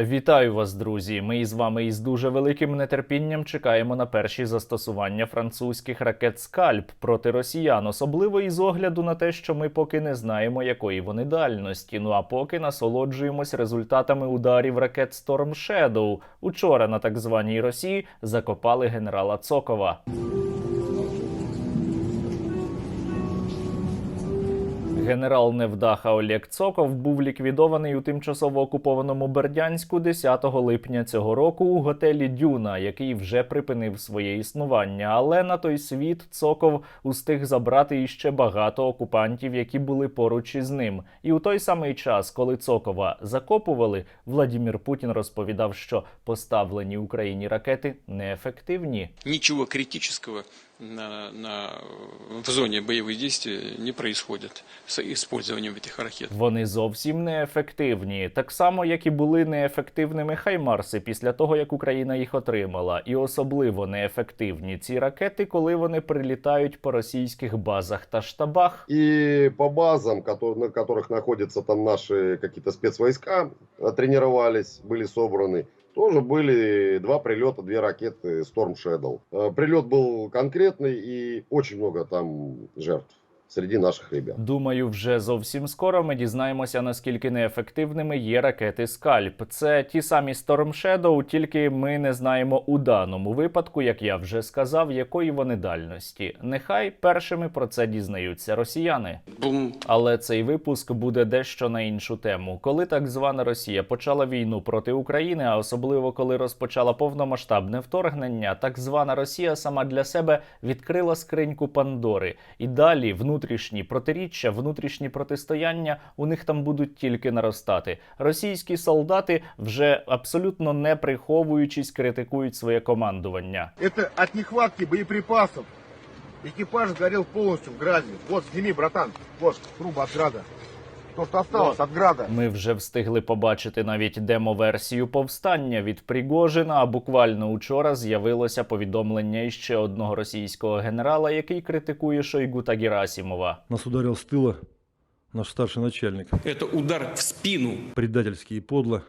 Вітаю вас, друзі! Ми із вами із дуже великим нетерпінням чекаємо на перші застосування французьких ракет Скальп проти росіян, особливо із огляду на те, що ми поки не знаємо, якої вони дальності. Ну а поки насолоджуємось результатами ударів ракет Storm Shadow. Учора на так званій Росії закопали генерала Цокова. Генерал Невдаха Олег Цоков був ліквідований у тимчасово окупованому Бердянську 10 липня цього року у готелі Дюна, який вже припинив своє існування. Але на той світ Цоков устиг забрати іще багато окупантів, які були поруч із ним. І у той самий час, коли Цокова закопували, Владімір Путін розповідав, що поставлені Україні ракети неефективні. ничего критического на, на, в зоне боевых действий не происходит с использованием этих ракет. Вони зовсім неефективні, так само як і були неефективними Хаймарси після того, як Україна їх отримала, і особливо неефективні ці ракети, коли вони прилітають по російських базах та штабах. И по базам, кото- на которых находятся там наши какие-то спецвойска, э, тренировались, были собраны, тоже были два прилета, две ракеты Storm Shadow. Э, Прилет был конкретный и очень много там жертв среди наших ребят. Думаю, вже зовсім скоро ми дізнаємося, наскільки неефективними є ракети Скальп. Це ті самі Storm Shadow, тільки ми не знаємо у даному випадку, як я вже сказав, якої вони дальності. Нехай першими про це дізнаються росіяни. Бум. Але цей випуск буде дещо на іншу тему. Коли так звана Росія почала війну проти України, а особливо коли розпочала повномасштабне вторгнення, так звана Росія сама для себе відкрила скриньку Пандори. І далі внутрішні протиріччя, внутрішні протистояння у них там будуть тільки наростати. Російські солдати вже абсолютно не приховуючись критикують своє командування. Це від нехватки боєприпасів. Экипаж сгорел полностью в гразі. Вот, сними, братан. Вот, труба от града. То, що осталось від града. Ми вже встигли побачити навіть демо-версію повстання від Пригожина. А буквально учора з'явилося повідомлення іще одного російського генерала, який критикує Шойгу та Герасімова. Нас ударив з тила наш старший начальник. Це удар в спину. Предательський і подло,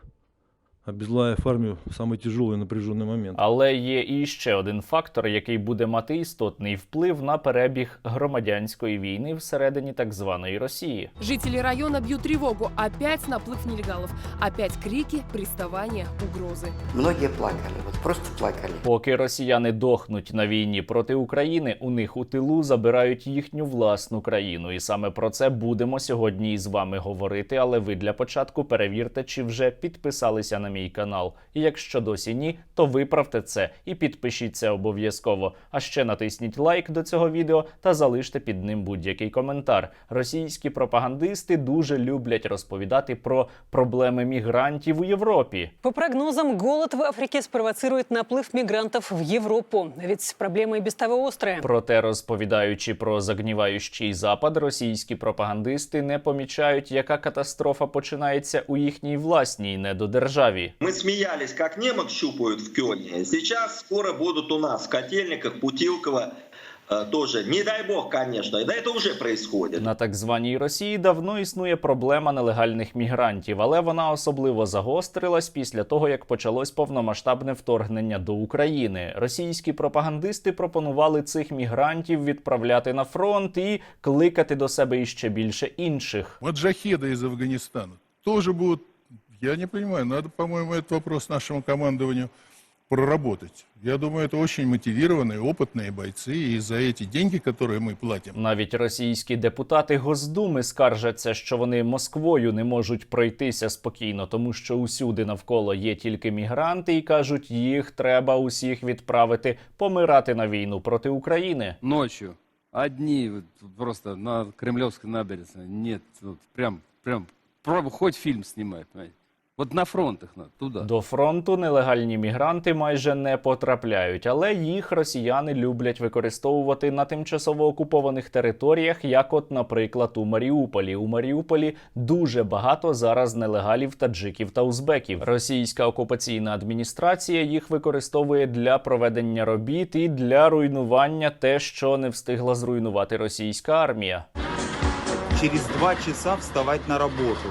обезглавив армию в самый тяжелый и напряженный момент. Але є і ще один фактор, який буде мати істотний вплив на перебіг громадянської війни всередині так званої Росії. Жители района бьют тревогу. Опять наплыв нелегалов. Опять крики, приставания, угрозы. Многие плакали, вот просто плакали. Поки росіяни дохнуть на війні проти України, у них у тилу забирають їхню власну країну. І саме про це будемо сьогодні із вами говорити. Але ви для початку перевірте, чи вже підписалися на мій канал. І якщо досі ні, то виправте це і підпишіться обов'язково. А ще натисніть лайк до цього відео та залиште під ним будь-який коментар. Російські пропагандисти дуже люблять розповідати про проблеми мігрантів у Європі. По прогнозам, голод в Африке спровоцирует наплыв мигрантов в Европу. Ведь проблема и без того острая. Проте, розповідаючи про загніваючий запад, російські пропагандисти не помічають, яка катастрофа починається у їхній власній недодержаві. Мы смеялись, как немок щупают в Кёльне. Сейчас скоро будут у нас в Котельниках, Путилково э, тоже. Не дай бог, конечно. Да это уже происходит. На так званій Росії давно існує проблема нелегальних мігрантів, але вона особливо загострилась після того, як почалось повномасштабне вторгнення до України. Російські пропагандисти пропонували цих мігрантів відправляти на фронт і кликати до себе іще більше інших. Маджахеды из Афганистана тоже будут, я не понимаю, надо, по-моему, этот вопрос нашему командованию проработать. Я думаю, это очень мотивированные, опытные бойцы, и за эти деньги, которые мы платим, Навіть російські депутати Госдуми скаржаться, що вони Москвою не можуть пройтися спокійно, тому що усюди навколо є тільки мігранти, і кажуть, їх треба усіх відправити помирати на війну проти України. ночью одни вот просто на Кремлевской набережной. Нет, вот прям, прям, пробуй хоть фильм снимай, понимаете. Вот на фронт надо, туда. До фронту нелегальні мігранти майже не потрапляють, але їх росіяни люблять використовувати на тимчасово окупованих територіях, як, от, наприклад, у Маріуполі. У Маріуполі дуже багато зараз нелегалів таджиків та узбеків. Російська окупаційна адміністрація їх використовує для проведення робіт і для руйнування те, що не встигла зруйнувати російська армія. через два часа вставать на работу.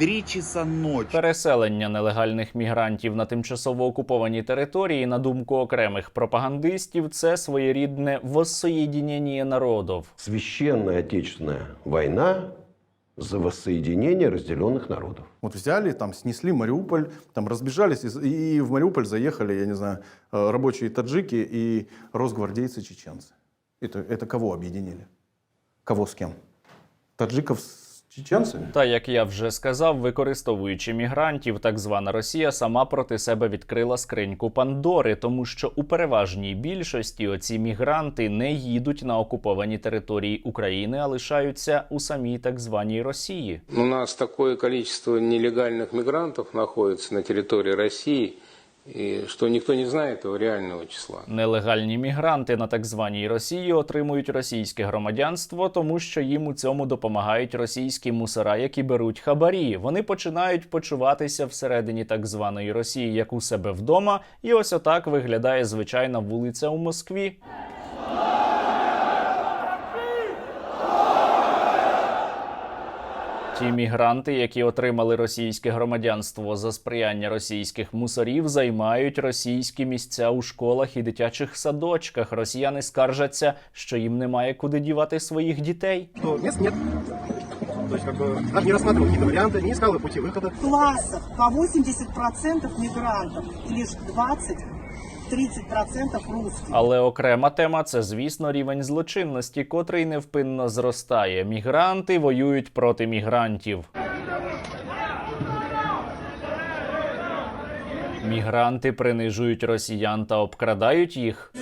3 часа ночи. Переселення нелегальних мігрантів на тимчасово окуповані території, на думку окремих пропагандистів, це своєрідне воссоєдінення народів. Священная Отечественная война за воссоединение разделенных народов. Вот взяли, там снесли Мариуполь, там разбежались, и, и в Мариуполь заехали, я не знаю, э, рабочие таджики и росгвардейцы чеченцы. Это, это кого объединили? Кого с кем? Таджиков с чеченцами? Та як я вже сказав, використовуючи мігрантів, так звана Росія сама проти себе відкрила скриньку Пандори, тому що у переважній більшості оці мігранти не їдуть на окуповані території України, а лишаються у самій так званій Росії. У нас такое количество нелегальных мигрантов находится на территории России, и що ніхто не знає того реального числа. Нелегальні мігранти на так званій Росії отримують російське громадянство, тому що їм у цьому допомагають російські мусора, які беруть хабарі. Вони починають почуватися всередині так званої Росії, як у себе вдома, і ось отак виглядає звичайна вулиця у Москві. Ті мігранти, які отримали російське громадянство за сприяння російських мусорів, займають російські місця у школах і дитячих садочках. Росіяни скаржаться, що їм немає куди дівати своїх дітей. Что мест нет. То есть, как бы, даже не рассматривал какие-то варианты, не искал пути выхода. В классах по 80% мигрантов и лишь 20-30% русських. Але окрема тема це, звісно, рівень злочинності, котрий невпинно зростає. Мігранти воюють проти мігрантів. Мігранти принижують росіян та обкрадають їх.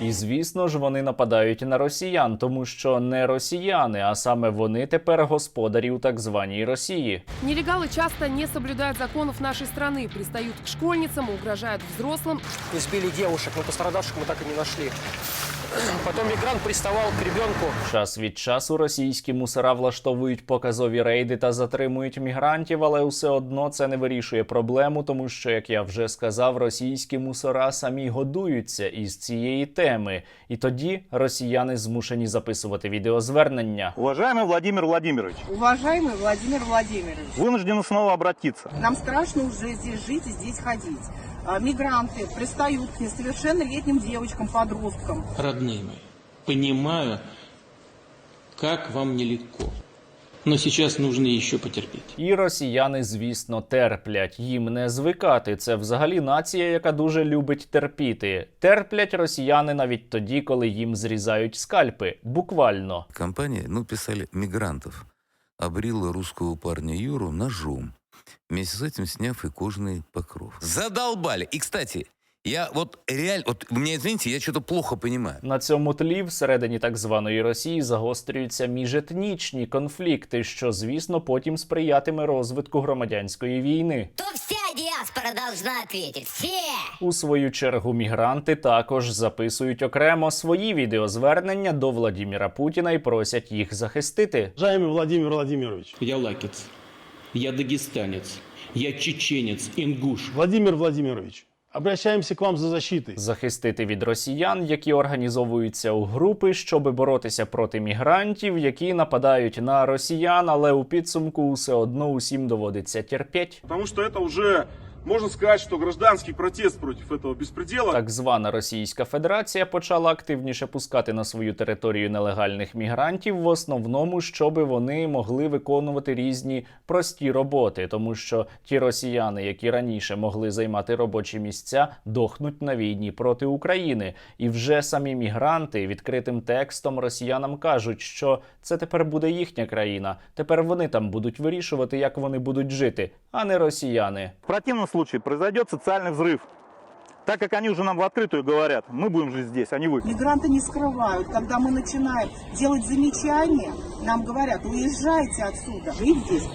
І звісно ж вони нападають на росіян, тому що не росіяни, а саме вони тепер господарі у так званій Росії. Нелегалы часто не соблюдают законов нашей страны, пристают к школьницам, угрожают взрослым. Избили девушек, но пострадавших мы так и не нашли. Потом мигрант приставал к ребенку. Час від часу російські мусора влаштовують показові рейди та затримують мігрантів, але все одно це не вирішує проблему, тому що, як я вже сказав, російські мусора самі годуються із цієї теми, і тоді росіяни змушені записувати відеозвернення. Уважаемый Владимир Владимирович, Уважаемый Владимир Владимирович, вынуждены снова обратиться. нам страшно уже здесь жить и здесь ходить. А, Мигранты пристают к несовершеннолетним девочкам, подросткам. Родные мои, понимаю, как вам нелегко. Но сейчас нужно еще потерпеть. І росіяни, звісно, терплять. Їм не звикати. Це взагалі нація, яка дуже любить терпіти. Терплять росіяни навіть тоді, коли їм зрізають скальпи. Буквально. Компания, ну, писали мигрантов, обрила русского парня Юру ножом, вместе с этим сняв и кожаный покров. Задолбали. И, кстати, я вот реально, вот меня извините, я что-то плохо понимаю. На цьому тлі всередині так званої Росії загострюються міжетнічні конфлікти, що звісно потім сприятиме розвитку громадянської війни. То вся диаспора должна ответить. Все! У свою чергу мігранти також записують окремо свої відеозвернення до Владіміра Путіна і просять їх захистити. Уважаемый Владимир Владимирович. Я лакец, я дагестанец, я чеченец, ингуш. Владимир Владимирович, Обращаємося к вам за защитой. Захистити від росіян, які організовуються у групи, щоб боротися проти мігрантів, які нападають на росіян, але у підсумку все одно усім доводиться терпіть. Тому що это уже, можно сказать, что гражданский протест против этого беспредела. Так звана Російська Федерація почала активніше пускати на свою територію нелегальних мігрантів, в основному, щоб вони могли виконувати різні прості роботи, тому що ті росіяни, які раніше могли займати робочі місця, дохнуть на війні проти України. І вже самі мігранти відкритим текстом росіянам кажуть, що це тепер буде їхня країна. Тепер вони там будуть вирішувати, як вони будуть жити, а не росіяни. В случае произойдет социальный взрыв. Так как они уже нам в открытую говорят, мы будем жить здесь, а не вы. Мигранты не скрывают. Когда мы начинаем делать замечания, нам говорят, уезжайте отсюда. Жить здесь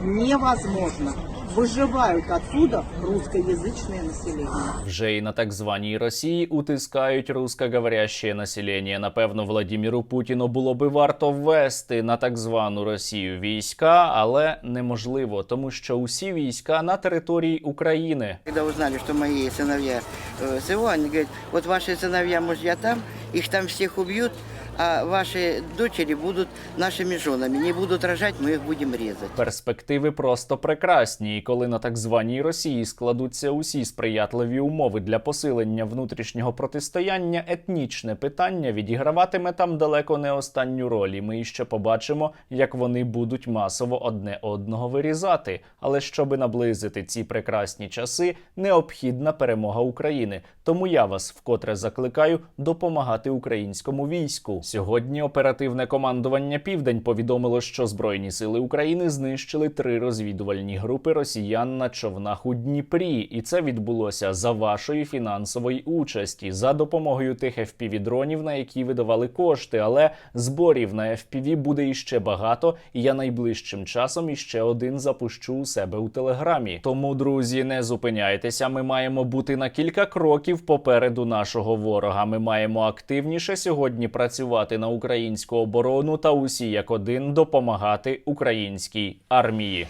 невозможно. Выживают отсюда русскоязычное население. Вже і на так званій Росії утискають русскоговоряще населення. Напевно, Владіміру Путіну було би варто ввести на так звану Росію війська, але неможливо, тому що усі війська на території України. Когда узнали, что мои сыновья э, СВО, они говорят, вот ваши сыновья, мужья там, их там всех убьют, а ваши дочери будут нашими женами. Не будут рожать, мы их будем резать. Перспективи просто прекрасні, і коли на так званій Росії складуться усі сприятливі умови для посилення внутрішнього протистояння, етнічне питання відіграватиме там далеко не останню роль. І ми ще побачимо, як вони будуть масово одне одного вирізати. Але щоби наблизити ці прекрасні часи, необхідна перемога України. Тому я вас вкотре закликаю допомагати українському війську. Сьогодні оперативне командування Південь повідомило, що Збройні сили України знищили три розвідувальні групи росіян на човнах у Дніпрі, і це відбулося за вашої фінансової участі за допомогою тих FPV-дронів, на які видавали кошти. Але зборів на FPV буде іще багато, і я найближчим часом іще один запущу у себе у телеграмі. Тому, друзі, не зупиняйтеся. Ми маємо бути на кілька кроків попереду нашого ворога. Ми маємо активніше сьогодні працювати на українську оборону та усі як один допомагати українській армії.